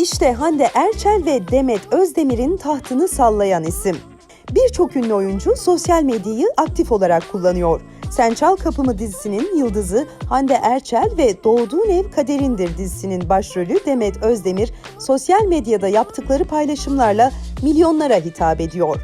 İşte Hande Erçel ve Demet Özdemir'in tahtını sallayan isim. Birçok ünlü oyuncu sosyal medyayı aktif olarak kullanıyor. Sen Çal Kapımı dizisinin yıldızı Hande Erçel ve Doğduğun Ev Kaderindir dizisinin başrolü Demet Özdemir sosyal medyada yaptıkları paylaşımlarla milyonlara hitap ediyor.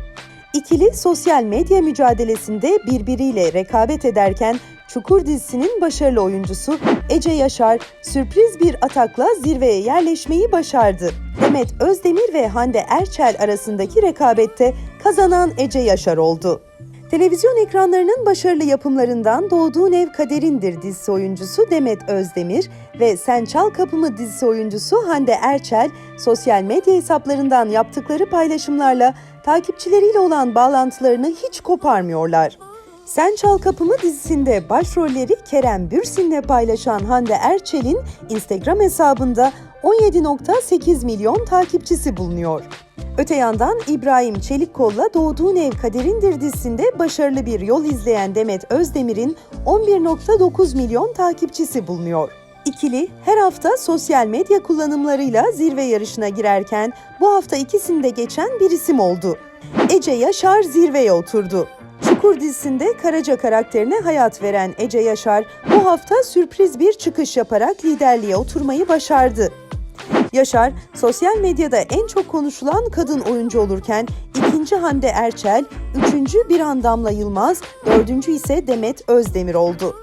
İkili sosyal medya mücadelesinde birbiriyle rekabet ederken Çukur dizisinin başarılı oyuncusu Ece Yaşar sürpriz bir atakla zirveye yerleşmeyi başardı. Demet Özdemir ve Hande Erçel arasındaki rekabette kazanan Ece Yaşar oldu. Televizyon ekranlarının başarılı yapımlarından Doğduğun Ev Kaderindir dizisi oyuncusu Demet Özdemir ve Sen Çal Kapımı dizisi oyuncusu Hande Erçel sosyal medya hesaplarından yaptıkları paylaşımlarla takipçileriyle olan bağlantılarını hiç koparmıyorlar. Sen Çal Kapımı dizisinde başrolleri Kerem Bürsin'le paylaşan Hande Erçel'in Instagram hesabında 17.8 milyon takipçisi bulunuyor. Öte yandan İbrahim Çelikkol'la Doğduğun Ev Kaderindir dizisinde başarılı bir yol izleyen Demet Özdemir'in 11.9 milyon takipçisi bulunuyor. İkili her hafta sosyal medya kullanımlarıyla zirve yarışına girerken bu hafta ikisinde geçen bir isim oldu. Ece Yaşar zirveye oturdu. Çukur dizisinde Karaca karakterine hayat veren Ece Yaşar bu hafta sürpriz bir çıkış yaparak liderliğe oturmayı başardı. Yaşar, sosyal medyada en çok konuşulan kadın oyuncu olurken ikinci Hande Erçel, üçüncü Birhan Damla Yılmaz, dördüncü ise Demet Özdemir oldu.